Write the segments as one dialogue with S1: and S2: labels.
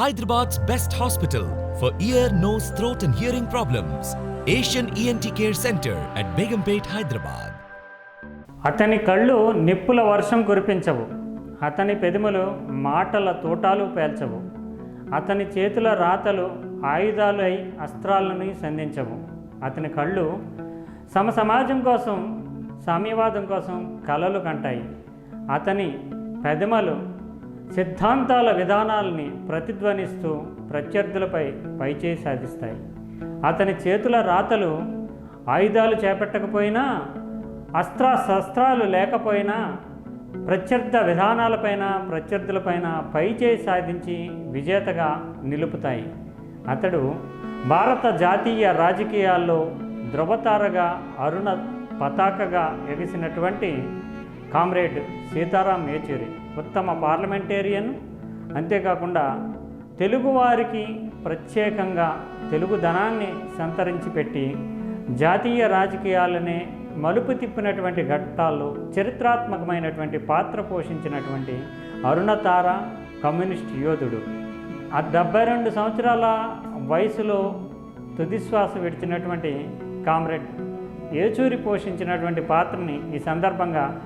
S1: Hyderabad's best hospital for ear nose throat and hearing problems Asian ENT care centre at Begumpet Hyderabad
S2: అతని కళ్ళు నిప్పుల వర్షం కురిపించవు. అతని పెదములు మాటల తోటాలు పేల్చవు. అతని చేతుల రాతలు ఆయుధాలు అయి అస్త్రాలను సంధించవు. అతని కళ్ళు సమ సమాజం కోసం సామ్యవాదం కోసం కలలు కంటాయి. అతని పెదమలు సిద్ధాంతాల విధానాల్ని ప్రతిధ్వనిస్తూ ప్రత్యర్థులపై పైచేయి సాధిస్తాయి. అతని చేతుల రాతలు ఆయుధాలు చేపట్టకపోయినా అస్త్ర శస్త్రాలు లేకపోయినా ప్రత్యర్థ విధానాలపైన ప్రత్యర్థులపైన పైచేయి సాధించి విజేతగా నిలుపుతాయి. అతడు భారత జాతీయ రాజకీయాల్లో ధృవతారగా అరుణ పతాకగా ఎగిసినటువంటి కామ్రేడ్ సీతారాం యేచూరి. ఉత్తమ పార్లమెంటేరియన్. అంతేకాకుండా తెలుగువారికి ప్రత్యేకంగా తెలుగు ధనాన్ని సంతరించి పెట్టి జాతీయ రాజకీయాలనే మలుపు తిప్పినటువంటి ఘట్టాల్లో చరిత్రాత్మకమైనటువంటి పాత్ర పోషించినటువంటి అరుణతార కమ్యూనిస్ట్ యోధుడు. ఆ డెబ్బై రెండు సంవత్సరాల వయసులో తుదిశ్వాస విడిచినటువంటి కామ్రేడ్ ఏచూరి పోషించినటువంటి పాత్రని ఈ సందర్భంగా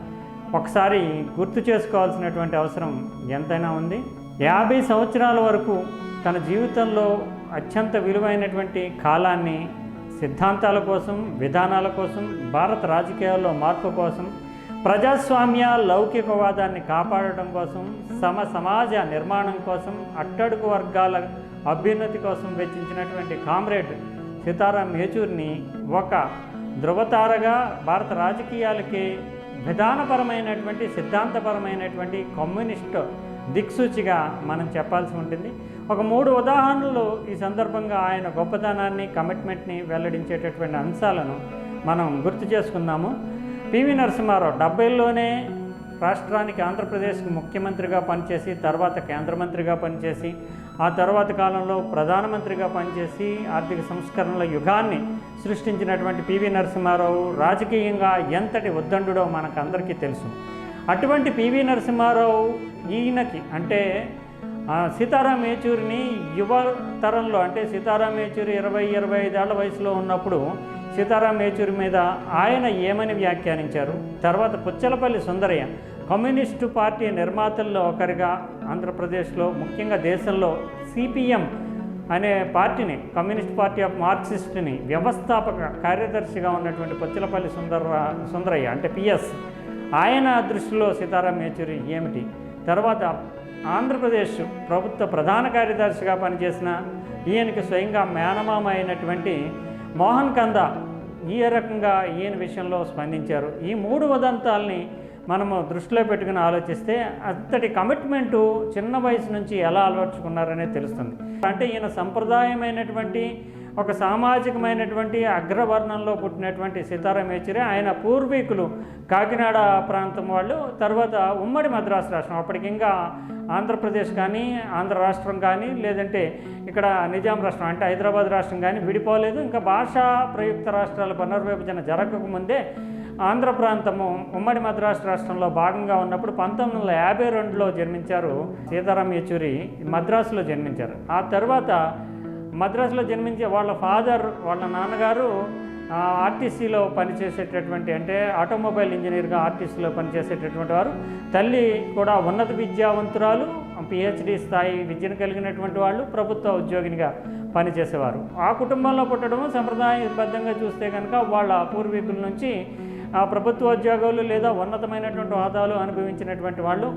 S2: ఒకసారి గుర్తు చేసుకోవాల్సినటువంటి అవసరం ఎంతైనా ఉంది. యాభై సంవత్సరాల వరకు తన జీవితంలో అత్యంత విలువైనటువంటి కాలాన్ని సిద్ధాంతాల కోసం విధానాల కోసం భారత రాజకీయాల్లో మార్పు కోసం ప్రజాస్వామ్య లౌకికవాదాన్ని కాపాడటం కోసం సమ సమాజ నిర్మాణం కోసం అట్టడుగు వర్గాల అభ్యున్నతి కోసం వెచ్చించినటువంటి కామ్రేడ్ సీతారాం యేచూరిని ఒక ధృవతారగా భారత రాజకీయాలకి విధానపరమైనటువంటి సిద్ధాంతపరమైనటువంటి కమ్యూనిస్ట్ దిక్సూచిగా మనం చెప్పాల్సి ఉంటుంది. ఒక మూడు ఉదాహరణలు ఈ సందర్భంగా ఆయన గొప్పతనాన్ని కమిట్మెంట్ని వెల్లడించేటటువంటి అంశాలను మనం గుర్తు చేసుకుందాము. పివి నరసింహారావు డెబ్బైలోనే రాష్ట్రానికి ఆంధ్రప్రదేశ్కి ముఖ్యమంత్రిగా పనిచేసి తర్వాత కేంద్ర మంత్రిగా పనిచేసి ఆ తర్వాత కాలంలో ప్రధానమంత్రిగా పనిచేసి ఆర్థిక సంస్కరణల యుగాన్ని సృష్టించినటువంటి పివి నరసింహారావు రాజకీయంగా ఎంతటి ఉద్దండుడో మనకందరికీ తెలుసు. అటువంటి పివి నరసింహారావు ఈయనకి అంటే ఆ, సీతారాం యేచూరిని యువ తరంలో అంటే సీతారాం యేచూరి ఇరవై ఇరవై ఐదేళ్ళ వయసులో ఉన్నప్పుడు సీతారాం యేచూరి మీద ఆయన ఏమని వ్యాఖ్యానించారు? తర్వాత పుచ్చలపల్లి సుందరయ్య కమ్యూనిస్టు పార్టీ నిర్మాతల్లో ఒకరిగా ఆంధ్రప్రదేశ్లో ముఖ్యంగా దేశంలో సిపిఎం అనే పార్టీని కమ్యూనిస్ట్ పార్టీ ఆఫ్ మార్క్సిస్ట్ని వ్యవస్థాపక కార్యదర్శిగా ఉన్నటువంటి పుచ్చలపల్లి సుందర సుందరయ్య అంటే పిఎస్ ఆయన దృష్టిలో సీతారాం యేచూరి ఏమిటి? తర్వాత ఆంధ్రప్రదేశ్ ప్రభుత్వ ప్రధాన కార్యదర్శిగా పనిచేసిన ఈయనకి స్వయంగా మేనమామ అయినటువంటి మోహన్ కంద ఈ రకంగా ఈయన విషయంలో స్పందించారు. ఈ మూడు ఉదంతాల్ని మనము దృష్టిలో పెట్టుకుని ఆలోచిస్తే అంతటి కమిట్మెంటు చిన్న వయసు నుంచి ఎలా అలవర్చుకున్నారనే తెలుస్తుంది. అంటే ఈయన సంప్రదాయమైనటువంటి ఒక సామాజికమైనటువంటి అగ్రవర్ణంలో పుట్టినటువంటి సీతారాం యేచూరి ఆయన పూర్వీకులు కాకినాడ ప్రాంతం వాళ్ళు తర్వాత ఉమ్మడి మద్రాసు రాష్ట్రం. అప్పటికి ఇంకా ఆంధ్రప్రదేశ్ కానీ ఆంధ్ర రాష్ట్రం కానీ లేదంటే ఇక్కడ నిజాం రాష్ట్రం అంటే హైదరాబాద్ రాష్ట్రం కానీ విడిపోలేదు. ఇంకా భాషా ప్రయుక్త రాష్ట్రాల పునర్విభజన జరగకముందే ఆంధ్ర ప్రాంతము ఉమ్మడి మద్రాసు రాష్ట్రంలో భాగంగా ఉన్నప్పుడు పంతొమ్మిది వందల యాభై రెండులో జన్మించారు సీతారాం యచూరి మద్రాసులో జన్మించారు. ఆ తర్వాత మద్రాసులో జన్మించే వాళ్ళ ఫాదర్ వాళ్ళ నాన్నగారు ఆర్టీసీలో పనిచేసేటటువంటి అంటే ఆటోమొబైల్ ఇంజనీర్గా ఆర్టీసీలో పనిచేసేటటువంటి వారు. తల్లి కూడా ఉన్నత విద్యావంతురాలు పిహెచ్డి స్థాయి విద్యను కలిగినటువంటి వాళ్ళు ప్రభుత్వ ఉద్యోగినిగా పనిచేసేవారు. ఆ కుటుంబంలో పుట్టడం సంప్రదాయబద్ధంగా చూస్తే కనుక వాళ్ళ పూర్వీకుల నుంచి ఆ ప్రభుత్వ ఉద్యోగాలు లేదా ఉన్నతమైనటువంటి హోదాలు అనుభవించినటువంటి వాళ్ళు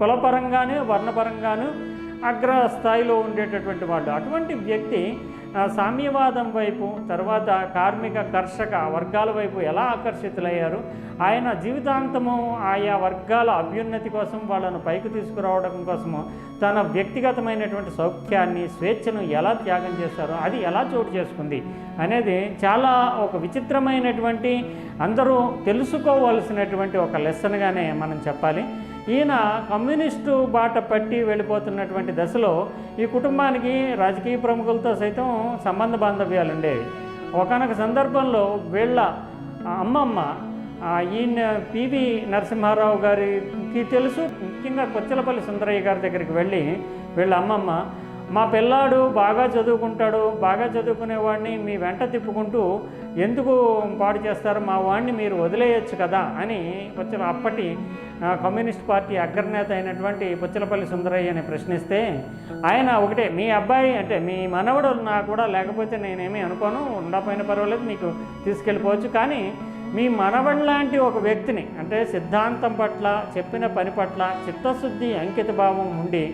S2: కులపరంగానే కులపరంగాను వర్ణపరంగాను అగ్ర స్థాయిలో ఉండేటటువంటి వాళ్ళు. అటువంటి వ్యక్తి సామ్యవాదం వైపు తర్వాత కార్మిక కర్షక వర్గాల వైపు ఎలా ఆకర్షితులయ్యారు? ఆయన జీవితాంతము ఆయా వర్గాల అభ్యున్నతి కోసం వాళ్ళను పైకి తీసుకురావడం కోసము తన వ్యక్తిగతమైనటువంటి సౌఖ్యాన్ని స్వేచ్ఛను ఎలా త్యాగం చేశారో అది ఎలా చోటు చేసుకుంది అనేది చాలా ఒక విచిత్రమైనటువంటి అందరూ తెలుసుకోవాల్సినటువంటి ఒక లెసన్గానే మనం చెప్పాలి. ఈయన కమ్యూనిస్టు బాట పట్టి వెళ్ళిపోతున్నటువంటి దశలో ఈ కుటుంబానికి రాజకీయ ప్రముఖులతో సైతం సంబంధ బాంధవ్యాలు ఉండేవి ఒకనొక సందర్భంలో వీళ్ళ అమ్మమ్మ ఈయన పివి నరసింహారావు గారికి తెలుసు. ముఖ్యంగా కొచ్చలపల్లి సుందరయ్య గారి దగ్గరికి వెళ్ళి వీళ్ళ అమ్మమ్మ మా పిల్లాడు బాగా చదువుకుంటాడు బాగా చదువుకునేవాడిని మీ వెంట తిప్పుకుంటూ ఎందుకు పాడు చేస్తారు? మా వాడిని మీరు వదిలేయచ్చు కదా అని పుచ్చల అప్పటి కమ్యూనిస్ట్ పార్టీ అగ్రనేత అయినటువంటి పుచ్చలపల్లి సుందరయ్యని ప్రశ్నిస్తే ఆయన ఒకటే మీ అబ్బాయి అంటే మీ మనవడు నా కూడా లేకపోతే నేనేమీ అనుకోను ఉండపోయిన పర్వాలేదు మీకు తీసుకెళ్ళిపోవచ్చు. కానీ మీ మనవడి లాంటి ఒక వ్యక్తిని అంటే సిద్ధాంతం పట్ల చెప్పిన పని పట్ల చిత్తశుద్ధి అంకిత భావం ఉండి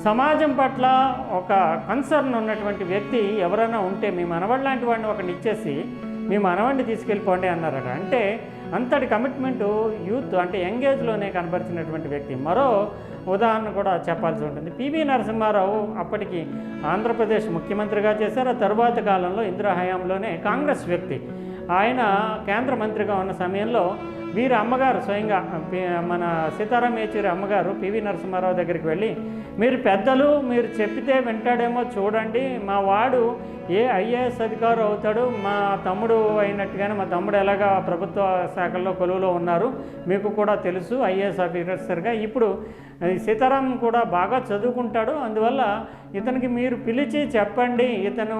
S2: సమాజం పట్ల ఒక కన్సర్న్ ఉన్నటువంటి వ్యక్తి ఎవరైనా ఉంటే మీ మనవడి లాంటి వాడిని ఒకటి ఇచ్చేసి మీ మనవడిని తీసుకెళ్ళిపోండి అన్నారట. అంటే అంతటి కమిట్మెంటు యూత్ అంటే యంగేజ్లోనే కనబరిచినటువంటి వ్యక్తి. మరో ఉదాహరణ కూడా చెప్పాల్సి ఉంటుంది. పివి నరసింహారావు అప్పటికి ఆంధ్రప్రదేశ్ ముఖ్యమంత్రిగా చేశారు. ఆ తరువాత కాలంలో ఇందిరా హయాంలోనే కాంగ్రెస్ వ్యక్తి. ఆయన కేంద్ర మంత్రిగా ఉన్న సమయంలో వీరి అమ్మగారు స్వయంగా మన సీతారాం యేచూరి అమ్మగారు పివి నరసింహారావు దగ్గరికి వెళ్ళి మీరు పెద్దలు మీరు చెప్పితే వింటాడేమో చూడండి. మా వాడు ఏ ఐఏఎస్ అధికారు అవుతాడు మా తమ్ముడు అయినట్టుగానే మా తమ్ముడు ఎలాగా ప్రభుత్వ శాఖల్లో కొలువులో ఉన్నారు మీకు కూడా తెలుసు ఐఏఎస్ ఆఫీసర్గా ఇప్పుడు సీతారాం కూడా బాగా చదువుకుంటాడు అందువల్ల ఇతనికి మీరు పిలిచి చెప్పండి. ఇతను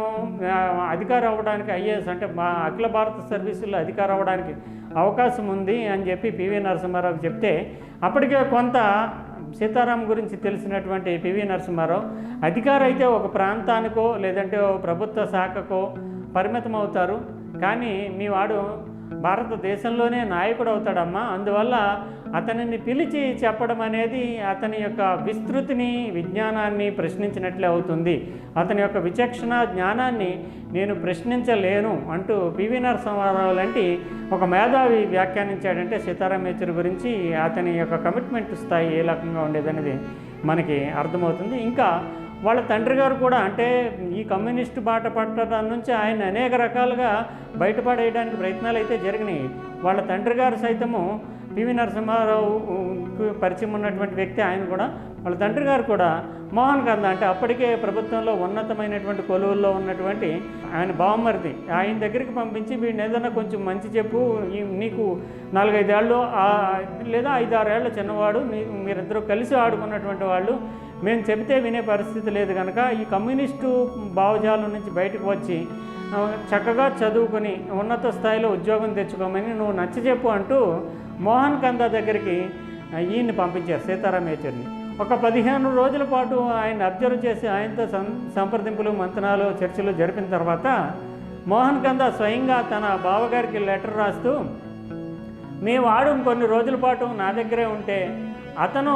S2: అధికారు అవ్వడానికి ఐఏఎస్ అంటే మా అఖిల భారత సర్వీసుల్లో అధికారు అవ్వడానికి అవకాశం ఉంది అని చెప్పి పివి నరసింహారావుకి చెప్తే అప్పటికే కొంత సీతారాం గురించి తెలిసినటువంటి పివి నరసింహారావు అధికారు అయితే ఒక ప్రాంతానికో లేదంటే ప్రభుత్వ శాఖకో పరిమితం అవుతారు కానీ మీ వాడు భారతదేశంలోనే నాయకుడు అవుతాడమ్మా అందువల్ల అతనిని పిలిచి చెప్పడం అనేది అతని యొక్క విస్తృతిని విజ్ఞానాన్ని ప్రశ్నించినట్లే అవుతుంది. అతని యొక్క విచక్షణ జ్ఞానాన్ని నేను ప్రశ్నించలేను అంటూ పివి నరసింహారావు లాంటి ఒక మేధావి వ్యాఖ్యానించాడంటే సీతారాం యేచూరి గురించి అతని యొక్క కమిట్మెంట్ స్థాయి ఏ రకంగా ఉండేదనేది మనకి అర్థమవుతుంది. ఇంకా వాళ్ళ తండ్రి గారు కూడా అంటే ఈ కమ్యూనిస్ట్ బాట పట్టడం నుంచి ఆయన అనేక రకాలుగా బయటపడేయడానికి ప్రయత్నాలు అయితే జరిగినాయి. వాళ్ళ తండ్రి గారు సైతము పివి నరసింహారావు పరిచయం ఉన్నటువంటి వ్యక్తి ఆయన కూడా వాళ్ళ తండ్రి గారు కూడా మోహన్ కంద అంటే అప్పటికే ప్రభుత్వంలో ఉన్నతమైనటువంటి కొలువుల్లో ఉన్నటువంటి ఆయన బావమరిది ఆయన దగ్గరికి పంపించి వీడిని ఏదైనా కొంచెం మంచి చెప్పు నీకు నాలుగైదేళ్ళు ఆ- లేదా ఐదారేళ్ళ చిన్నవాడు నీ మీరిద్దరూ కలిసి ఆడుకున్నటువంటి వాళ్ళు మేము చెబితే వినే పరిస్థితి లేదు కనుక ఈ కమ్యూనిస్టు భావజాలం నుంచి బయటకు వచ్చి చక్కగా చదువుకుని ఉన్నత స్థాయిలో ఉద్యోగం తెచ్చుకోమని నువ్వు నచ్చజెప్పు అంటూ మోహన్ కందా దగ్గరికి ఈయన్ని పంపించారు సీతారాం యేచూరిని. ఒక పదిహేను రోజుల పాటు ఆయన అబ్జర్వ్ చేసి ఆయనతో సం సంప్రదింపులు మంతనాలు చర్చలు జరిపిన తర్వాత మోహన్ కంద స్వయంగా తన బావగారికి లెటర్ రాస్తూ మీ వాడు కొన్ని రోజుల పాటు నా దగ్గరే ఉంటే అతను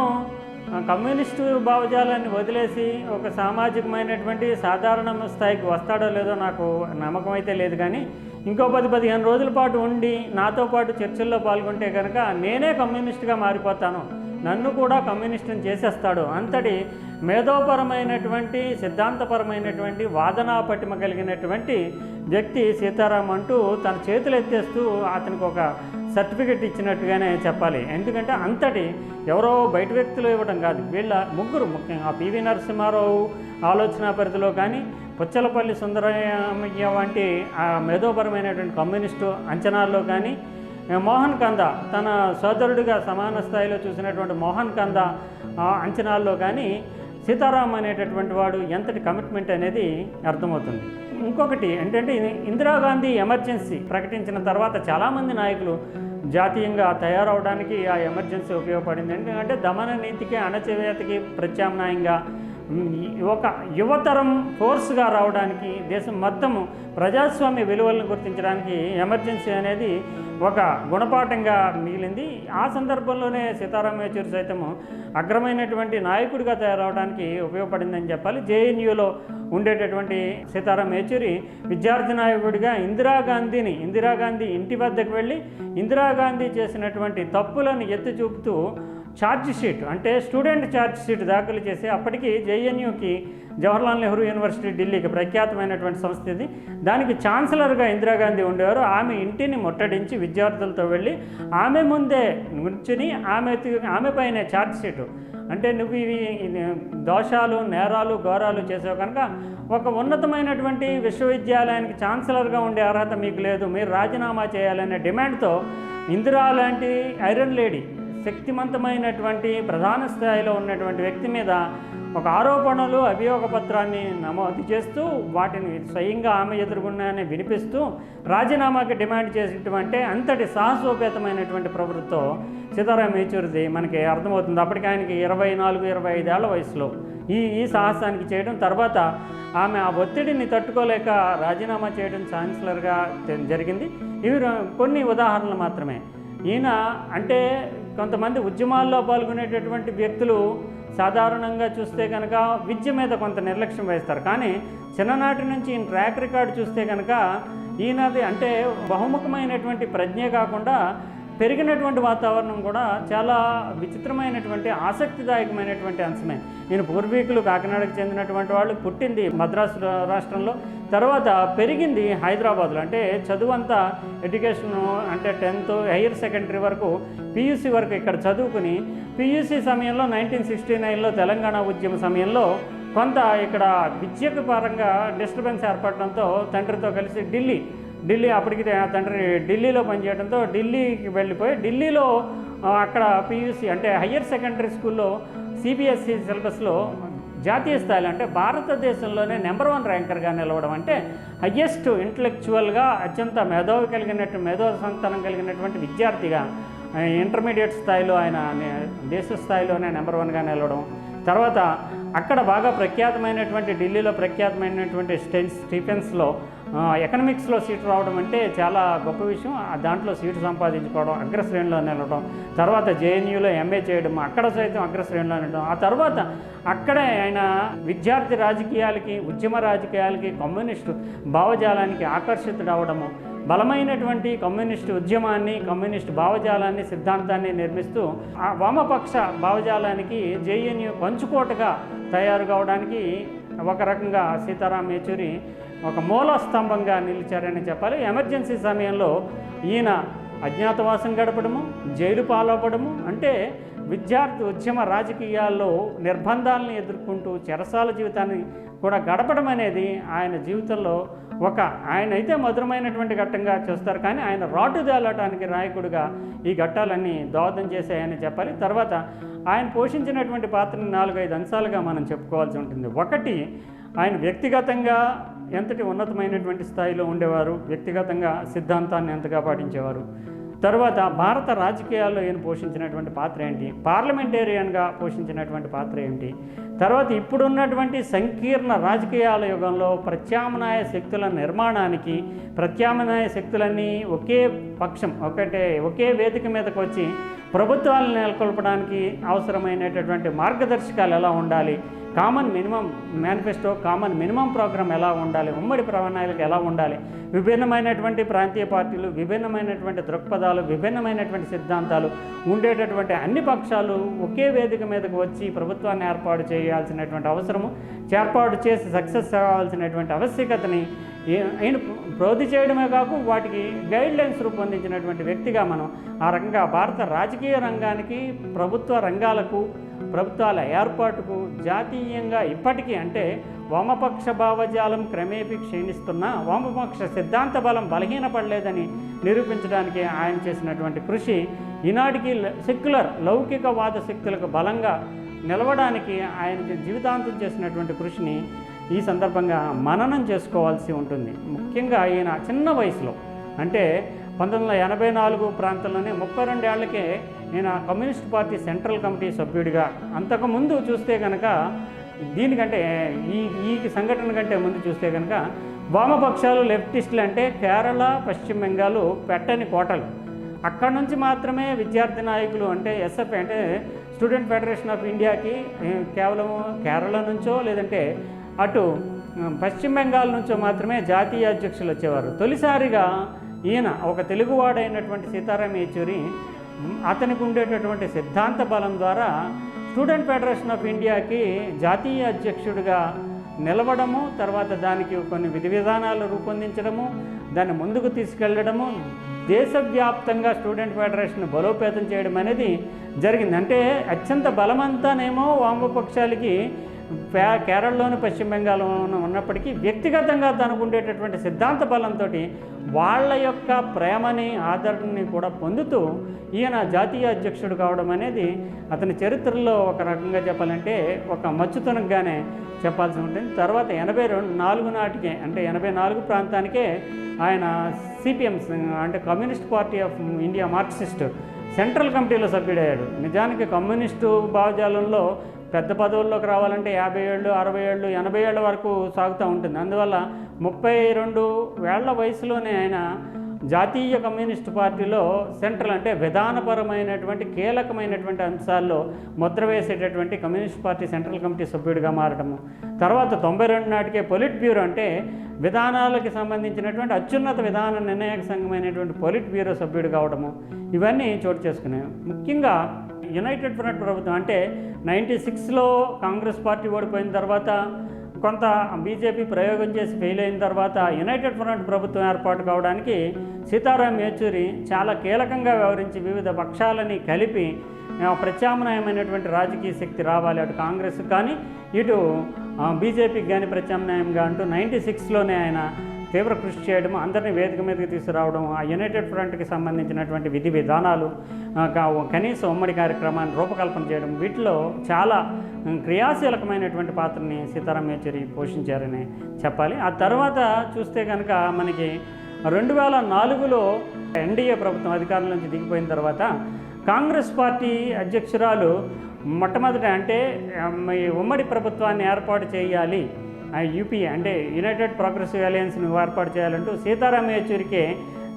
S2: కమ్యూనిస్టు భావజాలాన్ని వదిలేసి ఒక సామాజికమైనటువంటి సాధారణ స్థాయికి వస్తాడో లేదో నాకు నమ్మకం అయితే లేదు కానీ ఇంకో పది పదిహేను రోజుల పాటు ఉండి నాతో పాటు చర్చల్లో పాల్గొంటే కనుక నేనే కమ్యూనిస్ట్గా మారిపోతాను. నన్ను కూడా కమ్యూనిస్టుని చేసేస్తాడు. అంతటి మేధోపరమైనటువంటి సిద్ధాంతపరమైనటువంటి వాదనా పటిమ కలిగినటువంటి వ్యక్తి సీతారాం అంటూ తన చేతులు ఎత్తేస్తూ అతనికి ఒక సర్టిఫికెట్ ఇచ్చినట్టుగానే చెప్పాలి. ఎందుకంటే అంతటి ఎవరో బయట వ్యక్తులు ఇవ్వడం కాదు. వీళ్ళ ముగ్గురు ముఖ్యంగా పివి నరసింహారావు ఆలోచన పరిధిలో కానీ పుచ్చలపల్లి సుందరయ్య వంటి ఆ మేధోపరమైనటువంటి కమ్యూనిస్టు అంచనాల్లో కానీ మోహన్ కంద తన సోదరుడిగా సమాన స్థాయిలో చూసినటువంటి మోహన్ కంద అంచనాల్లో కానీ సీతారాం అనేటటువంటి వాడు ఎంతటి కమిట్మెంట్ అనేది అర్థమవుతుంది. ఇంకొకటి ఏంటంటే ఇందిరాగాంధీ ఎమర్జెన్సీ ప్రకటించిన తర్వాత చాలామంది నాయకులు జాతీయంగా తయారవడానికి ఆ ఎమర్జెన్సీ ఉపయోగపడింది. ఎందుకంటే దమన నీతికి అణచివేతకి ప్రత్యామ్నాయంగా ఒక యువతరం ఫోర్స్గా రావడానికి దేశం మొత్తము ప్రజాస్వామ్య విలువలను గుర్తించడానికి ఎమర్జెన్సీ అనేది ఒక గుణపాఠంగా మిగిలింది. ఆ సందర్భంలోనే సీతారాం యేచూరి సైతము అగ్రమైనటువంటి నాయకుడిగా తయారవడానికి ఉపయోగపడిందని చెప్పాలి. జేఎన్యూలో ఉండేటటువంటి సీతారాం యేచూరి విద్యార్థి నాయకుడిగా ఇందిరాగాంధీని ఇందిరాగాంధీ ఇంటి వద్దకు వెళ్ళి ఇందిరాగాంధీ చేసినటువంటి తప్పులను ఎత్తి చూపుతూ ఛార్జ్ షీట్ అంటే స్టూడెంట్ ఛార్జ్ షీట్ దాఖలు చేసి అప్పటికి జేఎన్యూకి జవహర్లాల్ నెహ్రూ యూనివర్సిటీ ఢిల్లీకి ప్రఖ్యాతమైనటువంటి సంస్థ ఇది. దానికి ఛాన్సలర్గా ఇందిరాగాంధీ ఉండేవారు. ఆమె ఇంటిని ముట్టడించి విద్యార్థులతో వెళ్ళి ఆమె ముందే నుంచుని ఆమె ఆమె పైన ఛార్జ్ అంటే నువ్వు ఇవి దోషాలు నేరాలు ఘోరాలు చేసావు కనుక ఒక ఉన్నతమైనటువంటి విశ్వవిద్యాలయానికి ఛాన్సలర్గా ఉండే అర్హత మీకు లేదు. మీరు రాజీనామా చేయాలనే డిమాండ్తో ఇందిరా లాంటి ఐరన్ లేడీ శక్తివంతమైనటువంటి ప్రధాన స్థాయిలో ఉన్నటువంటి వ్యక్తి మీద ఒక ఆరోపణలు అభియోగ పత్రాన్ని నమోదు చేస్తూ వాటిని స్వయంగా ఆమె ఎదుర్కొన్నాయని వినిపిస్తూ రాజీనామాకి డిమాండ్ చేసినటువంటి అంతటి సాహసోపేతమైనటువంటి ప్రవృత్తితో సీతారాం యేచూరిది మనకి అర్థమవుతుంది. అప్పటికి ఆయనకి ఇరవై నాలుగు ఇరవై ఐదేళ్ళ వయసులో ఈ ఈ సాహసానికి చేయడం. తర్వాత ఆమె ఆ ఒత్తిడిని తట్టుకోలేక రాజీనామా చేయడం ఛాన్సలర్గా జరిగింది. ఇవి కొన్ని ఉదాహరణలు మాత్రమే. ఈయన అంటే కొంతమంది ఉద్యమాల్లో పాల్గొనేటటువంటి వ్యక్తులు సాధారణంగా చూస్తే కనుక విద్య మీద కొంత నిర్లక్ష్యం వహిస్తారు కానీ చిన్ననాటి నుంచి ఈయన ట్రాక్ రికార్డు చూస్తే కనుక ఈయనది అంటే బహుముఖమైనటువంటి ప్రజ్ఞే కాకుండా పెరిగినటువంటి వాతావరణం కూడా చాలా విచిత్రమైనటువంటి ఆసక్తిదాయకమైనటువంటి అంశమే. నేను పూర్వీకులు కాకినాడకు చెందినటువంటి వాళ్ళు పుట్టింది మద్రాసు రాష్ట్రంలో. తర్వాత పెరిగింది హైదరాబాద్లో. అంటే చదువు అంతా ఎడ్యుకేషన్ అంటే టెన్త్ హైయర్ సెకండరీ వరకు పియూసీ వరకు ఇక్కడ చదువుకుని పియూసీ సమయంలో నైన్టీన్ సిక్స్టీ నైన్లో తెలంగాణ ఉద్యమ సమయంలో కొంత ఇక్కడ విద్యకు పరంగా డిస్టర్బెన్స్ ఏర్పడడంతో తండ్రితో కలిసి ఢిల్లీ ఢిల్లీ అప్పటికి ఆ తండ్రి ఢిల్లీలో పనిచేయడంతో ఢిల్లీకి వెళ్ళిపోయి ఢిల్లీలో అక్కడ పియూసీ అంటే హయ్యర్ సెకండరీ స్కూల్లో సిబిఎస్ఈ సిలబస్లో జాతీయ స్థాయిలో అంటే భారతదేశంలోనే నెంబర్ వన్ ర్యాంకర్గా నిలవడం అంటే హయ్యెస్ట్ ఇంటలెక్చువల్గా అత్యంత మేధావి కలిగినట్టు మేధో సంతానం కలిగినటువంటి విద్యార్థిగా ఇంటర్మీడియట్ స్థాయిలో ఆయన దేశ స్థాయిలోనే నెంబర్ వన్గా నిలవడం. తర్వాత అక్కడ బాగా ప్రఖ్యాతమైనటువంటి ఢిల్లీలో ప్రఖ్యాతమైనటువంటి స్టెన్ స్టీఫెన్స్లో ఎకనమిక్స్లో సీటు రావడం అంటే చాలా గొప్ప విషయం. దాంట్లో సీటు సంపాదించుకోవడం అగ్రశ్రేణిలో నిలవడం తర్వాత జేఎన్యూలో ఎంఏ చేయడం అక్కడ సైతం అగ్రశ్రేణిలో నిలవడం. ఆ తర్వాత అక్కడే ఆయన విద్యార్థి రాజకీయాలకి ఉద్యమ రాజకీయాలకి కమ్యూనిస్టు భావజాలానికి ఆకర్షితుడవడము బలమైనటువంటి కమ్యూనిస్టు ఉద్యమాన్ని కమ్యూనిస్టు భావజాలాన్ని సిద్ధాంతాన్ని నిర్మిస్తూ ఆ వామపక్ష భావజాలానికి జేఎన్యూ పంచుకోటగా తయారు కావడానికి ఒక రకంగా సీతారాం యేచూరి ఒక మూల స్తంభంగా నిలిచారని చెప్పాలి. ఎమర్జెన్సీ సమయంలో ఈయన అజ్ఞాతవాసం గడపడము జైలు పాలవ్వడము అంటే విద్యార్థి ఉద్యమ రాజకీయాల్లో నిర్బంధాలను ఎదుర్కొంటూ చెరసాల జీవితాన్ని కూడా గడపడం అనేది ఆయన జీవితంలో ఒక ఆయన అయితే మధురమైనటువంటి ఘట్టంగా చూస్తారు. కానీ ఆయన రాటు తేలటానికి నాయకుడిగా ఈ ఘట్టాలన్నీ దోహదం చేశాయని చెప్పాలి. తర్వాత ఆయన పోషించినటువంటి పాత్రని నాలుగైదు అంశాలుగా మనం చెప్పుకోవాల్సి ఉంటుంది. ఒకటి ఆయన వ్యక్తిగతంగా ఎంతటి ఉన్నతమైనటువంటి స్థాయిలో ఉండేవారు వ్యక్తిగతంగా సిద్ధాంతాన్ని ఎంతగా పాటించేవారు? తర్వాత భారత రాజకీయాల్లో ఈయన పోషించినటువంటి పాత్ర ఏంటి? పార్లమెంటేరియన్గా పోషించినటువంటి పాత్ర ఏంటి? తర్వాత ఇప్పుడున్నటువంటి సంకీర్ణ రాజకీయాల యుగంలో ప్రత్యామ్నాయ శక్తుల నిర్మాణానికి ప్రత్యామ్నాయ శక్తులన్నీ ఒకే పక్షం ఒకటే ఒకే వేదిక మీదకి వచ్చి ప్రభుత్వాలను నెలకొల్పడానికి అవసరమైనటువంటి మార్గదర్శకాలు ఎలా ఉండాలి? Common minimum manifesto common minimum programme ఎలా ఉండాలి? ఉమ్మడి ప్రణాళిక ఎలా ఉండాలి? విభిన్నమైనటువంటి ప్రాంతీయ పార్టీలు విభిన్నమైనటువంటి దృక్పథాలు విభిన్నమైనటువంటి సిద్ధాంతాలు ఉండేటటువంటి అన్ని పక్షాలు ఒకే వేదిక మీదకు వచ్చి ప్రభుత్వాన్ని ఏర్పాటు చేయాల్సినటువంటి అవసరము ఏర్పాటు చేసి సక్సెస్ కావాల్సినటువంటి ఆవశ్యకతని ఆయన ప్రోధి చేయడమే కాకు వాటికి గైడ్ లైన్స్ రూపొందించినటువంటి వ్యక్తిగా మనం ఆ రకంగా భారత రాజకీయ రంగానికి ప్రభుత్వ రంగాలకు ప్రభుత్వాల ఏర్పాటుకు జాతీయంగా ఇప్పటికీ అంటే వామపక్ష భావజాలం క్రమేపీ క్షీణిస్తున్న వామపక్ష సిద్ధాంత బలం బలహీనపడలేదని నిరూపించడానికి ఆయన చేసినటువంటి కృషి ఈనాటికి సెక్యులర్ లౌకికవాద శక్తులకు బలంగా నిలవడానికి ఆయన జీవితాంతం చేసినటువంటి కృషిని ఈ సందర్భంగా మననం చేసుకోవాల్సి ఉంటుంది. ముఖ్యంగా ఈయన చిన్న వయసులో. అంటే పంతొమ్మిది వందల ఎనభై నాలుగు ప్రాంతంలోనే ముప్పై రెండేళ్ళకే నేను ఆ కమ్యూనిస్ట్ పార్టీ సెంట్రల్ కమిటీ సభ్యుడిగా. అంతకుముందు చూస్తే కనుక దీనికంటే ఈ ఈ సంఘటన కంటే ముందు చూస్తే కనుక వామపక్షాలు లెఫ్టిస్టులు అంటే కేరళ పశ్చిమ బెంగాల్ పెట్టని కోటలు. అక్కడ నుంచి మాత్రమే విద్యార్థి నాయకులు అంటే ఎస్ఎఫ్ అంటే స్టూడెంట్ ఫెడరేషన్ ఆఫ్ ఇండియాకి కేవలం కేరళ నుంచో లేదంటే అటు పశ్చిమ బెంగాల్ నుంచో మాత్రమే జాతీయ అధ్యక్షులు వచ్చేవారు. తొలిసారిగా ఈయన ఒక తెలుగువాడైనటువంటి సీతారాం యేచూరి అతనికి ఉండేటటువంటి సిద్ధాంత బలం ద్వారా స్టూడెంట్ ఫెడరేషన్ ఆఫ్ ఇండియాకి జాతీయ అధ్యక్షుడిగా నిలవడము తర్వాత దానికి కొన్ని విధి విధానాలు రూపొందించడము దాన్ని ముందుకు తీసుకెళ్ళడము దేశవ్యాప్తంగా స్టూడెంట్ ఫెడరేషన్ బలోపేతం చేయడం అనేది జరిగింది. అంటే అత్యంత బలమంతానేమో వామపక్షాలకి కేరళలోని పశ్చిమ బెంగాల్లోనూ ఉన్నప్పటికీ వ్యక్తిగతంగా తనకు ఉండేటటువంటి సిద్ధాంత బలంతో వాళ్ళ యొక్క ప్రేమని ఆదరణని కూడా పొందుతూ ఈయన జాతీయ అధ్యక్షుడు కావడం అనేది అతని చరిత్రలో ఒక రకంగా చెప్పాలంటే ఒక మచ్చుతనంగానే చెప్పాల్సి ఉంటుంది. తర్వాత ఎనభై రెండు నాలుగు నాటికే అంటే ఎనభై నాలుగు ప్రాంతానికే ఆయన సిపిఎం అంటే communist party of India Marxist central కమిటీలో సభ్యుడయ్యాడు. నిజానికి కమ్యూనిస్టు భావజాలంలో పెద్ద పదవుల్లోకి రావాలంటే యాభై ఏళ్ళు అరవై ఏళ్ళు ఎనభై ఏళ్ళ వరకు సాగుతూ ఉంటుంది. అందువల్ల ముప్పై రెండు వేళ్ళ వయసులోనే ఆయన జాతీయ కమ్యూనిస్ట్ పార్టీలో సెంట్రల్ అంటే విధానపరమైనటువంటి కీలకమైనటువంటి అంశాల్లో ముద్ర వేసేటటువంటి కమ్యూనిస్ట్ పార్టీ సెంట్రల్ కమిటీ సభ్యుడిగా మారడము తర్వాత తొంభై రెండు నాటికే పొలిట్ బ్యూరో అంటే విధానాలకు సంబంధించినటువంటి అత్యున్నత విధాన నిర్ణాయక సంఘమైనటువంటి పొలిట్ బ్యూరో సభ్యుడు కావడము ఇవన్నీ చోటు చేసుకున్నాయి ముఖ్యంగా యునైటెడ్ ఫ్రంట్ ప్రభుత్వం అంటే నైంటీ సిక్స్లో కాంగ్రెస్ పార్టీ ఓడిపోయిన తర్వాత కొంత బీజేపీ ప్రయోగం చేసి ఫెయిల్ అయిన తర్వాత యునైటెడ్ ఫ్రంట్ ప్రభుత్వం ఏర్పాటు కావడానికి సీతారాం యేచూరి చాలా కీలకంగా వ్యవహరించి వివిధ పక్షాలని కలిపి ప్రత్యామ్నాయమైనటువంటి రాజకీయ శక్తి రావాలి అటు కాంగ్రెస్ కానీ ఇటు బీజేపీకి కానీ ప్రత్యామ్నాయంగా అంటూ నైంటీ సిక్స్లోనే ఆయన తీవ్ర కృషి చేయడం అందరినీ వేదిక మీదకి తీసుకురావడం ఆ యునైటెడ్ ఫ్రంట్కి సంబంధించినటువంటి విధి విధానాలు కనీస ఉమ్మడి కార్యక్రమాన్ని రూపకల్పన చేయడం వీటిలో చాలా క్రియాశీలకమైనటువంటి పాత్రని సీతారాం యేచూరి పోషించారని చెప్పాలి. ఆ తర్వాత చూస్తే కనుక మనకి రెండు వేల నాలుగులో ఎన్డీఏ ప్రభుత్వం అధికారం నుంచి దిగిపోయిన తర్వాత కాంగ్రెస్ పార్టీ అధ్యక్షురాలు మొట్టమొదట అంటే ఈ ఉమ్మడి ప్రభుత్వాన్ని ఏర్పాటు చేయాలి యూపీ అంటే యునైటెడ్ ప్రోగ్రెసివ్ అలయన్స్ని ఏర్పాటు చేయాలంటూ సీతారాం యేచూరికే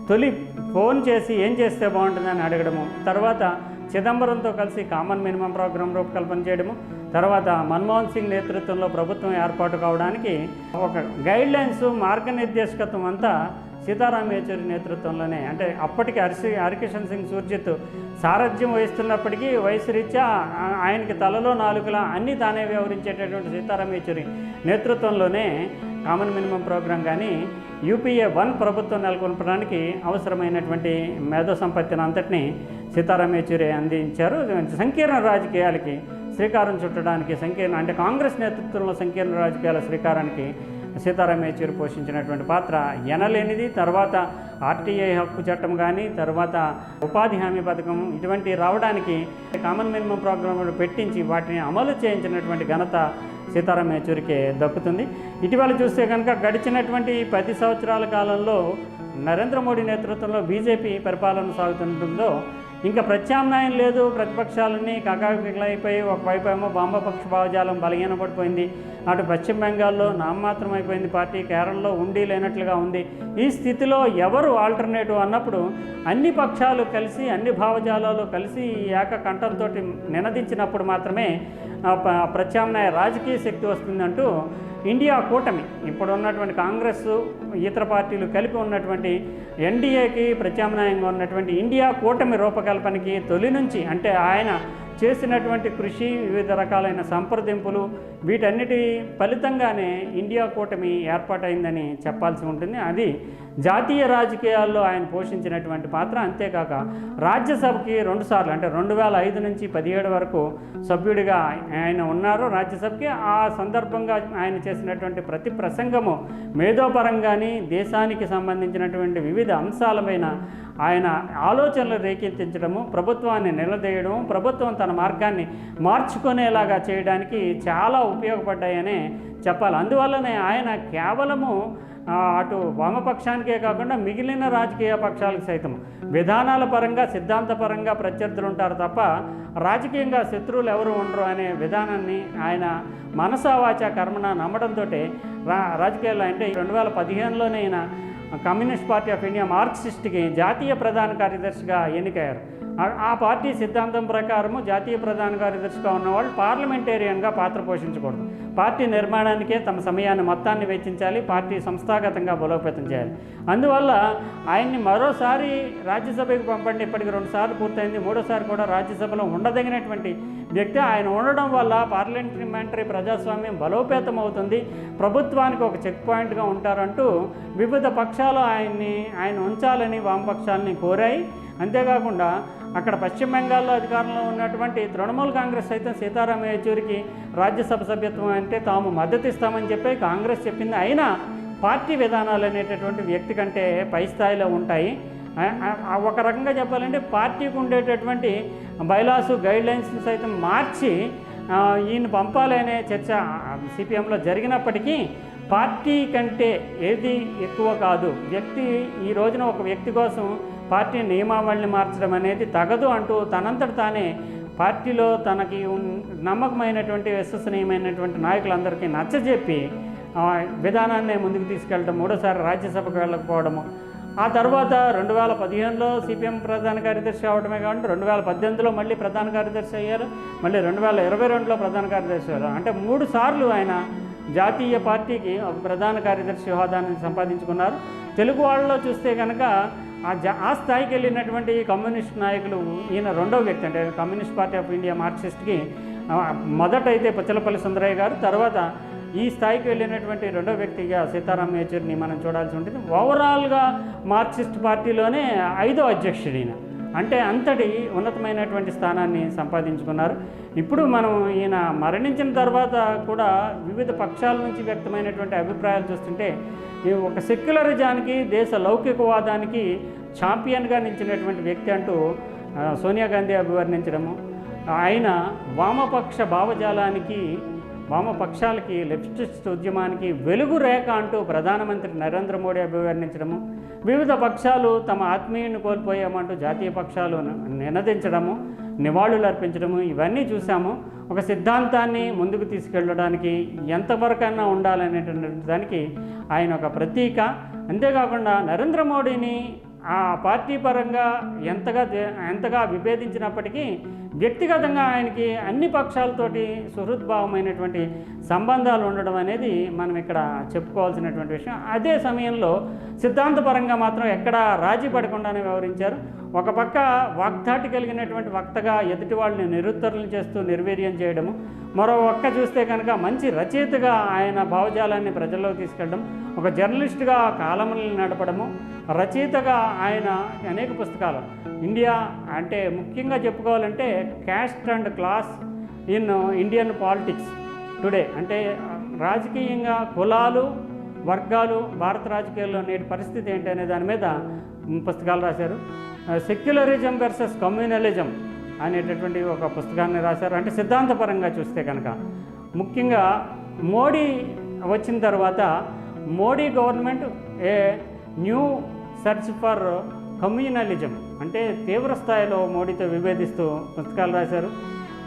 S2: తొలి ఫోన్ చేసి ఏం చేస్తే బాగుంటుందని అడగడము తర్వాత చిదంబరంతో కలిసి కామన్ మినిమం ప్రోగ్రాం రూపకల్పన చేయడము తర్వాత మన్మోహన్ సింగ్ నేతృత్వంలో ప్రభుత్వం ఏర్పాటు కావడానికి ఒక గైడ్లైన్స్ మార్గనిర్దేశకత్వం అంతా సీతారాం యేచూరి నేతృత్వంలోనే అంటే అప్పటికి హరిశి హరికిషన్ సింగ్ సూర్జిత్ సారథ్యం వహిస్తున్నప్పటికీ వయసు రీత్యా ఆయనకి తలలో నాలుగులా అన్నీ తానే వ్యవహరించేటటువంటి సీతారాం యేచూరి నేతృత్వంలోనే కామన్ మినిమం ప్రోగ్రాం కానీ యూపీఏ వన్ ప్రభుత్వం నెలకొల్పడానికి అవసరమైనటువంటి మేధో సంపత్తిని అంతటిని సీతారాం యేచూరి అందించారు. సంకీర్ణ రాజకీయాలకి శ్రీకారం చుట్టడానికి సంకీర్ణ అంటే కాంగ్రెస్ నేతృత్వంలో సంకీర్ణ రాజకీయాల శ్రీకారానికి సీతారాం యేచూరి పోషించినటువంటి పాత్ర ఎనలేనిది. తర్వాత ఆర్టీఐ హక్కు చట్టం కానీ తర్వాత ఉపాధి హామీ పథకం ఇటువంటి రావడానికి కామన్ మినిమం ప్రోగ్రామ్ పెట్టించి వాటిని అమలు చేయించినటువంటి ఘనత సీతారాం యేచూరికి దక్కుతుంది. ఇటీవల చూస్తే కనుక గడిచినటువంటి పది సంవత్సరాల కాలంలో నరేంద్ర మోడీ నేతృత్వంలో బీజేపీ పరిపాలన సాగుతుంటుందో ఇంకా ప్రత్యామ్నాయం లేదు ప్రతిపక్షాలన్నీ కకాకిలైపోయి ఒకవైపు ఏమో వామపక్ష భావజాలం బలహీనపడిపోయింది. అటు పశ్చిమ బెంగాల్లో నామమాత్రం అయిపోయింది పార్టీ. కేరళలో ఉండి లేనట్లుగా ఉంది. ఈ స్థితిలో ఎవరు ఆల్టర్నేటివ్ అన్నప్పుడు అన్ని పక్షాలు కలిసి అన్ని భావజాలాలు కలిసి ఈ ఏక కంఠంతో నినదించినప్పుడు మాత్రమే ప్రత్యామ్నాయ రాజకీయ శక్తి వస్తుందంటూ ఇండియా కూటమి ఇప్పుడు ఉన్నటువంటి కాంగ్రెస్ ఇతర పార్టీలు కలిపి ఉన్నటువంటి ఎన్డీఏకి ప్రత్యామ్నాయంగా ఉన్నటువంటి ఇండియా కూటమి రూపకల్పనకి తొలి నుంచి అంటే ఆయన చేసినటువంటి కృషి వివిధ రకాలైన సంప్రదింపులు వీటన్నిటి ఫలితంగానే ఇండియా కూటమి ఏర్పాటైందని చెప్పాల్సి ఉంటుంది. అది జాతీయ రాజకీయాల్లో ఆయన పోషించినటువంటి పాత్ర. అంతేకాక రాజ్యసభకి రెండుసార్లు అంటే రెండు వేల ఐదు నుంచి పదిహేడు వరకు సభ్యుడిగా ఆయన ఉన్నారు రాజ్యసభకి. ఆ సందర్భంగా ఆయన చేసినటువంటి ప్రతి ప్రసంగము మేధోపరంగాని దేశానికి సంబంధించినటువంటి వివిధ అంశాలపైన ఆయన ఆలోచనలు రేకెత్తించడము ప్రభుత్వాన్ని నిలదీయడం ప్రభుత్వం తన మార్గాన్ని మార్చుకునేలాగా చేయడానికి చాలా ఉపయోగపడ్డాయనే చెప్పాలి. అందువల్లనే ఆయన కేవలము అటు వామపక్షానికే కాకుండా మిగిలిన రాజకీయ పక్షాలకు సైతం విధానాల పరంగా సిద్ధాంతపరంగా ప్రత్యర్థులు ఉంటారు తప్ప రాజకీయంగా శత్రువులు ఎవరు ఉండరు అనే విధానాన్ని ఆయన మనసావాచ కర్మణ నమ్మడంతో రా రాజకీయాల్లో అంటే రెండు వేల పదిహేనులోనే ఆయన కమ్యూనిస్ట్ పార్టీ ఆఫ్ ఇండియా మార్క్సిస్ట్కి జాతీయ ప్రధాన కార్యదర్శిగా ఎన్నికయ్యారు. ఆ- పార్టీ సిద్ధాంతం ప్రకారము జాతీయ ప్రధాన కార్యదర్శిగా ఉన్నవాళ్ళు పార్లమెంటేరియన్గా పాత్ర పోషించకూడదు. పార్టీ నిర్మాణానికే తమ సమయాన్ని మొత్తాన్ని వెచ్చించాలి పార్టీ సంస్థాగతంగా బలోపేతం చేయాలి. అందువల్ల ఆయన్ని మరోసారి రాజ్యసభకు పంపండి ఇప్పటికి రెండుసార్లు పూర్తయింది. మూడోసారి కూడా రాజ్యసభలో ఉండదగినటువంటి వ్యక్తి ఆయన ఉండడం వల్ల పార్లమెంటరీ ప్రజాస్వామ్యం బలోపేతం అవుతుంది ప్రభుత్వానికి ఒక చెక్ పాయింట్గా ఉంటారంటూ వివిధ పక్షాలు ఆయన్ని ఆయన ఉంచాలని వామపక్షాలని కోరాయి. అంతేకాకుండా అక్కడ పశ్చిమ బెంగాల్లో అధికారంలో ఉన్నటువంటి తృణమూల్ కాంగ్రెస్ సైతం సీతారాం యేచూరికి రాజ్యసభ సభ్యత్వం అంటే తాము మద్దతు ఇస్తామని చెప్పి కాంగ్రెస్ చెప్పింది. అయినా పార్టీ విధానాలు అనేటటువంటి వ్యక్తి కంటే పై స్థాయిలో ఉంటాయి. ఒక రకంగా చెప్పాలంటే పార్టీకి ఉండేటటువంటి బైలాసు గైడ్ లైన్స్ సైతం మార్చి ఈయన పంపాలనే చర్చ సిపిఎంలో జరిగినప్పటికీ పార్టీ కంటే ఏది ఎక్కువ కాదు. వ్యక్తి ఈ రోజున ఒక వ్యక్తి కోసం పార్టీ నియమావళిని మార్చడం అనేది తగదు అంటూ తనంతట తానే పార్టీలో తనకి నమ్మకమైనటువంటి విశ్వసనీయమైనటువంటి నాయకులందరికీ నచ్చజెప్పి విధానాన్ని ముందుకు తీసుకెళ్ళడం మూడోసారి రాజ్యసభకు వెళ్ళకపోవడము ఆ తర్వాత రెండు వేల పదిహేనులో సిపిఎం ప్రధాన కార్యదర్శి అవడమే కాకుండా రెండు వేల పద్దెనిమిదిలో మళ్ళీ ప్రధాన కార్యదర్శి అయ్యారు. మళ్ళీ రెండు వేల ఇరవై రెండులో ప్రధాన కార్యదర్శి అయ్యారు. అంటే మూడు సార్లు ఆయన జాతీయ పార్టీకి ఒక ప్రధాన కార్యదర్శి హోదాని సంపాదించుకున్నారు. తెలుగు వాళ్ళలో చూస్తే కనుక ఆ జా ఆ స్థాయికి వెళ్ళినటువంటి కమ్యూనిస్ట్ నాయకులు ఈయన రెండవ వ్యక్తి అంటే కమ్యూనిస్ట్ పార్టీ ఆఫ్ ఇండియా మార్క్సిస్ట్కి మొదట అయితే పుచ్చలపల్లి సుందరయ్య గారు తర్వాత ఈ స్థాయికి వెళ్ళినటువంటి రెండో వ్యక్తిగా సీతారాం యేచూరిని మనం చూడాల్సి ఉంటుంది. ఓవరాల్గా మార్క్సిస్ట్ పార్టీలోనే ఐదో అధ్యక్షుడు ఈయన అంటే అంతటి ఉన్నతమైనటువంటి స్థానాన్ని సంపాదించుకున్నారు. ఇప్పుడు మనం ఈయన మరణించిన తర్వాత కూడా వివిధ పక్షాల నుంచి వ్యక్తమైనటువంటి అభిప్రాయాలు చూస్తుంటే ఈ ఒక సెక్యులరిజానికి దేశ లౌకికవాదానికి ఛాంపియన్గా నిలిచినటువంటి వ్యక్తి అంటూ సోనియా గాంధీ అభివర్ణించడము ఆయన వామపక్ష భావజాలానికి వామపక్షాలకి లెఫ్టిస్ట్ ఉద్యమానికి వెలుగు రేఖ అంటూ ప్రధానమంత్రి నరేంద్ర మోడీ అభివర్ణించడము వివిధ పక్షాలు తమ ఆత్మీయుని కోల్పోయామంటూ జాతీయ పక్షాలు నినదించడము నివాళులు అర్పించడము ఇవన్నీ చూసాము ఒక సిద్ధాంతాన్ని ముందుకు తీసుకెళ్ళడానికి ఎంతవరకైనా ఉండాలనేటువంటి దానికి ఆయన ఒక ప్రతీక. అంతేకాకుండా నరేంద్ర మోడీని ఆ పార్టీ పరంగా ఎంతగా దే- ఎంతగా విభేదించినప్పటికీ వ్యక్తిగతంగా ఆయనకి అన్ని పక్షాలతోటి సుహృద్భావమైనటువంటి సంబంధాలు ఉండడం అనేది మనం ఇక్కడ చెప్పుకోవాల్సినటువంటి విషయం. అదే సమయంలో సిద్ధాంతపరంగా మాత్రం ఎక్కడా రాజీ పడకుండానే వ్యవహరించారు. ఒక పక్క వాగ్దాటి కలిగినటువంటి వక్తగా ఎదుటి వాళ్ళని నిరుత్తరులు చేస్తూ నిర్వీర్యం చేయడము మరో ఒక్క చూస్తే కనుక మంచి రచయితగా ఆయన భావజాలాన్ని ప్రజల్లోకి తీసుకెళ్ళడం ఒక జర్నలిస్ట్గా కాలములను నడపడము రచయితగా ఆయన అనేక పుస్తకాలు. ఇండియా అంటే ముఖ్యంగా చెప్పుకోవాలంటే caste and class in Indian politics today. అంటే రాజకీయంగా కులాలు వర్గాలు భారత రాజకీయాల్లో నేటి పరిస్థితి ఏంటి అనే దాని మీద పుస్తకాలు రాశారు. సెక్యులరిజం వర్సెస్ కమ్యూనలిజం అనేటటువంటి ఒక పుస్తకాన్ని రాశారు. అంటే సిద్ధాంతపరంగా చూస్తే కనుక. ముఖ్యంగా మోడీ వచ్చిన తర్వాత Modi government a new search for communalism అంటే తీవ్ర స్థాయిలో మోడీతో విభేదిస్తూ పుస్తకాలు రాశారు.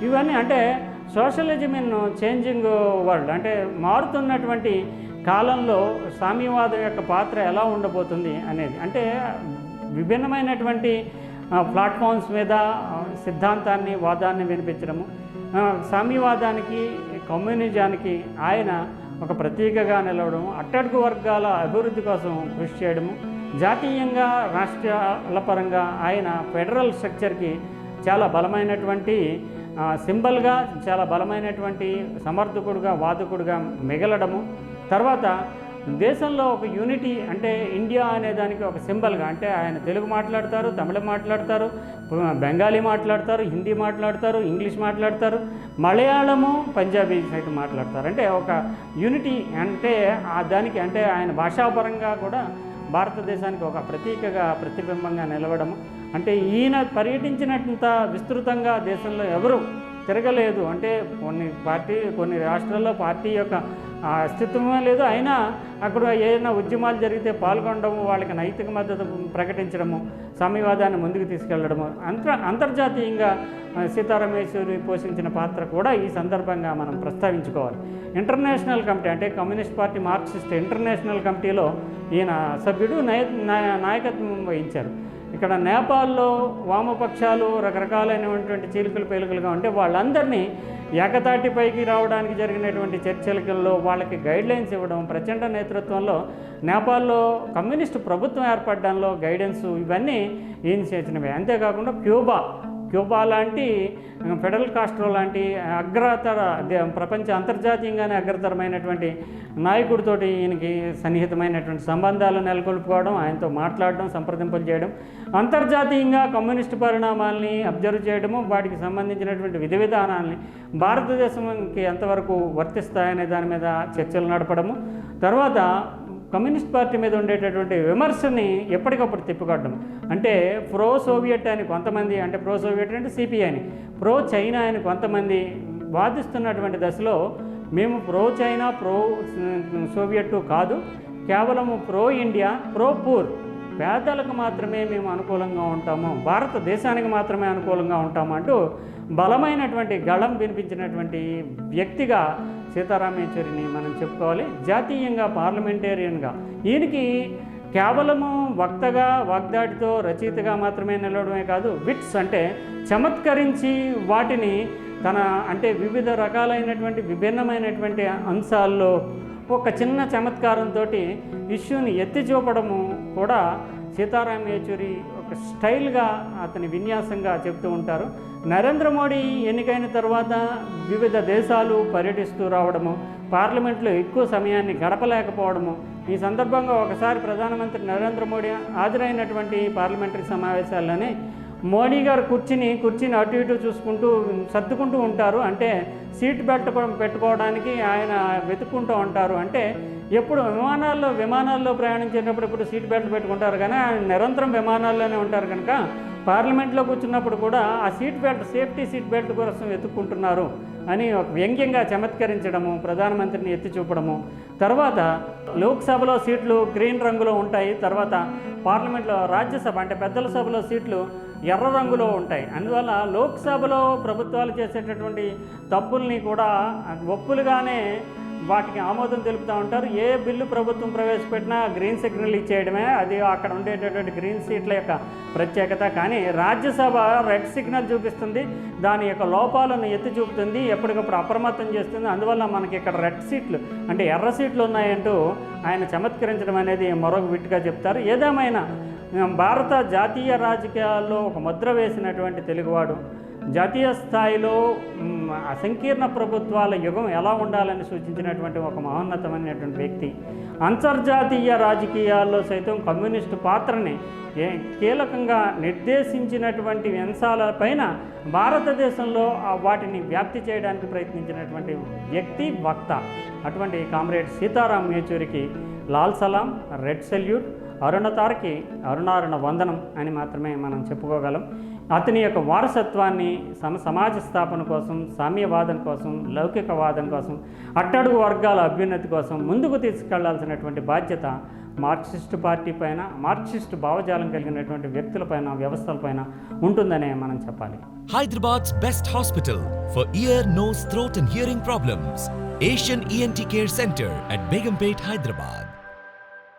S2: ఇవన్నీ అంటే సోషలిజం ఇన్ చేంజింగ్ వరల్డ్ అంటే మారుతున్నటువంటి కాలంలో సామ్యవాదం యొక్క పాత్ర ఎలా ఉండబోతుంది అనేది. అంటే విభిన్నమైనటువంటి ప్లాట్ఫామ్స్ మీద సిద్ధాంతాన్ని వాదాన్ని వినిపించడము. సామ్యవాదానికి కమ్యూనిజానికి ఆయన ఒక ప్రతీకగా నిలవడం అట్టడుగు వర్గాల అభివృద్ధి కోసం కృషి చేయడము. జాతీయంగా రాష్ట్రాల పరంగా ఆయన ఫెడరల్ స్ట్రక్చర్కి చాలా బలమైనటువంటి సింబల్గా చాలా బలమైనటువంటి సమర్థకుడుగా వాదకుడుగా మిగలడము. తర్వాత దేశంలో ఒక యూనిటీ అంటే ఇండియా అనే దానికి ఒక సింబల్గా అంటే ఆయన తెలుగు మాట్లాడతారు తమిళ మాట్లాడతారు బెంగాలీ మాట్లాడతారు హిందీ మాట్లాడతారు ఇంగ్లీష్ మాట్లాడతారు మలయాళము పంజాబీ సైతం మాట్లాడతారు. అంటే ఒక యూనిటీ అంటే ఆ దానికి అంటే ఆయన భాషాపరంగా కూడా భారతదేశానికి ఒక ప్రతీకగా ప్రతిబింబంగా నిలవడము. అంటే ఈయన పర్యటించినంత విస్తృతంగా దేశంలో ఎవరు తిరగలేదు. అంటే కొన్ని పార్టీ కొన్ని రాష్ట్రాల్లో పార్టీ యొక్క అస్తిత్వమే లేదు. అయినా అక్కడ ఏదైనా ఉద్యమాలు జరిగితే పాల్గొనడము వాళ్ళకి నైతిక మద్దతు ప్రకటించడము సామ్యవాదాన్ని ముందుకు తీసుకెళ్ళడము అంతర్ అంతర్జాతీయంగా సీతారామేశ్వరి పోషించిన పాత్ర కూడా ఈ సందర్భంగా మనం ప్రస్తావించుకోవాలి. ఇంటర్నేషనల్ కమిటీ అంటే కమ్యూనిస్ట్ పార్టీ మార్క్సిస్ట్ ఇంటర్నేషనల్ కమిటీలో ఈయన సభ్యుడు నాయ- నాయకత్వం వహించారు. ఇక్కడ నేపాల్లో వామపక్షాలు రకరకాలైనటువంటి చీలికలు పేలికలుగా ఉంటే వాళ్ళందరినీ ఏకతాటిపైకి రావడానికి జరిగినటువంటి చర్చలకల్లో వాళ్ళకి గైడ్లైన్స్ ఇవ్వడం ప్రచండ నేతృత్వంలో నేపాల్లో కమ్యూనిస్టు ప్రభుత్వం ఏర్పడడంలో గైడెన్స్ ఇవన్నీ ఈయన చేసినవి. అంతేకాకుండా క్యూబా క్యూబా లాంటి ఫెడరల్ కాస్ట్రో లాంటి అగ్రతర ప్రపంచ అంతర్జాతీయంగానే అగ్రతరమైనటువంటి నాయకుడితోటి ఈయనకి సన్నిహితమైనటువంటి సంబంధాలు నెలకొల్పుకోవడం ఆయనతో మాట్లాడడం సంప్రదింపులు చేయడం అంతర్జాతీయంగా కమ్యూనిస్టు పరిణామాల్ని అబ్జర్వ్ చేయడము వాటికి సంబంధించినటువంటి విధి విధానాల్ని భారతదేశంకి ఎంతవరకు వర్తిస్తాయనే దాని మీద చర్చలు నడపడము. తర్వాత కమ్యూనిస్ట్ పార్టీ మీద ఉండేటటువంటి విమర్శని ఎప్పటికప్పుడు తిప్పికొట్టడం. అంటే ప్రో సోవియట్ అని కొంతమంది అంటే ప్రో సోవియట్ అంటే సిపిఐ అని ప్రో చైనా అని కొంతమంది వాదిస్తున్నటువంటి దశలో మేము ప్రో చైనా ప్రో సోవియట్ కాదు కేవలము ప్రో ఇండియా ప్రో పూర్. పేదలకు మాత్రమే మేము అనుకూలంగా ఉంటాము. భారతదేశానికి మాత్రమే అనుకూలంగా ఉంటాము అంటూ బలమైనటువంటి గళం వినిపించినటువంటి వ్యక్తిగా సీతారామేశ్వరిని మనం చెప్పుకోవాలి. జాతీయంగా పార్లమెంటేరియన్గా. ఈయనకి కేవలము వక్తగా వాగ్దాటితో రచయితగా మాత్రమే నిలవడమే కాదు విట్స్ అంటే చమత్కరించి వాటిని తన అంటే వివిధ రకాలైనటువంటి విభిన్నమైనటువంటి అంశాల్లో ఒక చిన్న చమత్కారంతో ఇష్యూని ఎత్తి చూపడము కూడా సీతారాం యేచూరి ఒక స్టైల్గా అతని విన్యాసంగా చెప్తూ ఉంటారు. నరేంద్ర మోడీ ఎన్నికైన తర్వాత వివిధ దేశాలు పర్యటిస్తూ రావడము పార్లమెంట్లో ఎక్కువ సమయాన్ని గడపలేకపోవడము ఈ సందర్భంగా ఒకసారి ప్రధానమంత్రి నరేంద్ర మోడీ హాజరైనటువంటి పార్లమెంటరీ సమావేశాల్లోనే మోడీ గారు కుర్చీని కుర్చీని అటు ఇటు చూసుకుంటూ సర్దుకుంటూ ఉంటారు. అంటే సీట్ బెల్ట్ పెట్టుకోవడానికి ఆయన వెతుక్కుంటూ ఉంటారు. అంటే ఎప్పుడు విమానాల్లో విమానాల్లో ప్రయాణించేటప్పుడు ఇప్పుడు సీట్ బెల్ట్ పెట్టుకుంటారు. కానీ ఆయన నిరంతరం విమానాల్లోనే ఉంటారు కనుక పార్లమెంట్లో కూర్చున్నప్పుడు కూడా ఆ seat belt safety seat belt కోసం వెతుక్కుంటున్నారు అని ఒక వ్యంగ్యంగా చమత్కరించడము ప్రధానమంత్రిని ఎత్తి చూపడము. తర్వాత లోక్సభలో సీట్లు గ్రీన్ రంగులో ఉంటాయి. తర్వాత పార్లమెంట్లో రాజ్యసభ అంటే పెద్దల సభలో సీట్లు ఎర్ర రంగులో ఉంటాయి. అందువల్ల లోక్సభలో ప్రభుత్వాలు చేసేటటువంటి తప్పుల్ని కూడా ఒప్పులుగానే వాటికి ఆమోదం తెలుపుతూ ఉంటారు. ఏ బిల్లు ప్రభుత్వం ప్రవేశపెట్టినా గ్రీన్ సిగ్నల్ ఇచ్చేయడమే. అది అక్కడ ఉండేటటువంటి గ్రీన్ సీట్ల యొక్క ప్రత్యేకత. కానీ రాజ్యసభ రెడ్ సిగ్నల్ చూపిస్తుంది. దాని యొక్క లోపాలను ఎత్తి చూపుతుంది. ఎప్పటికప్పుడు అప్రమత్తం చేస్తుంది. అందువల్ల మనకి ఇక్కడ రెడ్ సీట్లు అంటే ఎర్ర సీట్లు ఉన్నాయంటూ ఆయన చమత్కరించడం అనేది మరొక విట్టుగా చెప్తారు. ఏదేమైనా భారత జాతీయ రాజకీయాల్లో ఒక ముద్ర వేసినటువంటి తెలుగువాడు. జాతీయ స్థాయిలో అసంకీర్ణ ప్రభుత్వాల యుగం ఎలా ఉండాలని సూచించినటువంటి ఒక మహోన్నతమైనటువంటి వ్యక్తి. అంతర్జాతీయ రాజకీయాల్లో సైతం కమ్యూనిస్టు పాత్రని ఏ కీలకంగా నిర్దేశించినటువంటి అంశాలపైన భారతదేశంలో వాటిని వ్యాప్తి చేయడానికి ప్రయత్నించినటువంటి వ్యక్తి వక్త. అటువంటి కామ్రేడ్ సీతారాం యేచూరికి లాల్ సలాం రెడ్ సెల్యూట్ అరుణతారకి అరుణారుణ వందనం అని మాత్రమే మనం చెప్పుకోగలం. అతని యొక్క వారసత్వాన్ని సమ సమాజ స్థాపన కోసం సామ్యవాదం కోసం లౌకికవాదం కోసం అట్టడుగు వర్గాల అభ్యున్నతి కోసం ముందుకు తీసుకెళ్ళాల్సినటువంటి బాధ్యత మార్క్సిస్టు పార్టీ పైన మార్క్సిస్టు భావజాలం కలిగినటువంటి వ్యక్తులపైన వ్యవస్థలపైన ఉంటుందనే మనం చెప్పాలి.
S1: Hyderabad best hospital for ear nose throat and hearing problems Asian ENT care centre at Begumpet Hyderabad